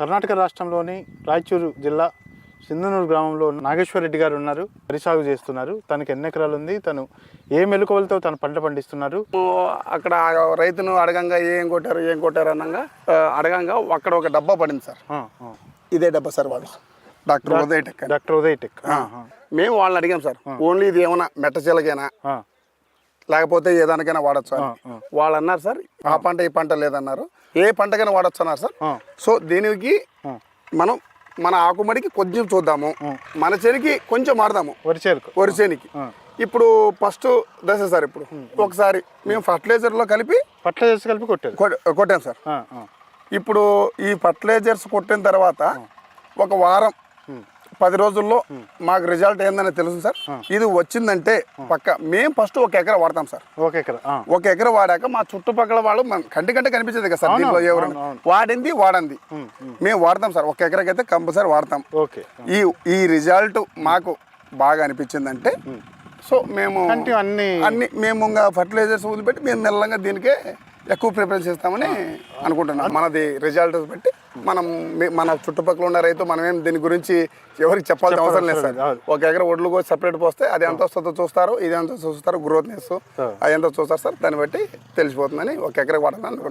కర్ణాటక రాష్ట్రంలోని రాయచూరు జిల్లా సింధనూరు గ్రామంలో నాగేశ్వర రెడ్డి గారు ఉన్నారు. వరి సాగు చేస్తున్నారు. తనకి ఎన్ని ఎకరాలు ఉంది తను ఏ మెలకువలతో తను పంట పండిస్తున్నారు? అక్కడ రైతును అడగంగా ఏం కొట్టారు ఏం కొట్టారు అనగా అడగంగా అక్కడ ఒక డబ్బా పడింది సార్. ఇదే డబ్బా సార్ వాడు doctor Uday tech. Doctor Uday tech మేము వాళ్ళని అడిగాం సార్. ఓన్లీ ఇది ఏమైనా మెట్టచీలకైనా లేకపోతే ఏ దానికైనా వాడచ్చు అని. వాళ్ళు అన్నారు సార్ ఆ పంట ఈ పంట లేదన్నారు. ఏ పంటకైనా వాడచ్చు అన్నారు సార్. సో దీనికి. మనం మన ఆకుమడికి కొంచెం చూద్దాము. మన చెనికి కొంచెం మారదాము. వరి చేరుకు వరి చేనికి. ఆ. ఇప్పుడు ఫస్ట్ దశ సార్ ఇప్పుడు. ఒకసారి మేము ఫర్టిలైజర్లో కలిపి ఫర్టిలైజర్స్ కలిపి కొట్టారు కొట్- కొట్టాం సార్. ఇప్పుడు ఈ ఫర్టిలైజర్స్ కొట్టిన తర్వాత ఒక వారం పది రోజుల్లో మాకు రిజల్ట్ ఏందని తెలుసు సార్. ఇది వచ్చిందంటే పక్క మేము ఫస్ట్ ఒక ఎకరా వాడతాం సార్. ఇక్కడ ఆ, ఒక ఎకరా వాడాక మా చుట్టుపక్కల వాళ్ళు కంటి కంటే కనిపించదు కదా సార్ దీంట్లో ఎవరు అవును, అవును. వాడింది. వాడంది మేము వాడతాం సార్. ఒక ఎకరాకి అయితే కంపల్సరీ వాడతాం. ఓకే. ఈ ఈ రిజల్ట్ మాకు బాగా అనిపించిందంటే సో మేము అన్ని అన్ని మేము ఇంకా ఫర్టిలైజర్స్ వదిలిపెట్టి మేము మెల్లగా దీనికే ఎక్కువ ప్రిఫరెన్స్ ఇస్తామని అనుకుంటున్నాం. మనది రిజల్ట్ బట్టి మనం మన చుట్టుపక్కల ఉన్న రైతు మనం ఏం దీని గురించి ఎవరికి చెప్పాల్సిన అవసరం లేదు సార్. ఒక ఎకర ఒడ్లు కూడా సపరేట్ పోస్తే అది ఎంత వస్తుందో చూస్తారు ఇది ఎంత చూస్తారు గ్రోత్నెస్ అది ఎంత చూస్తారు సార్. దాన్ని బట్టి తెలిసిపోతుందని ఒక ఎకర వాడాలని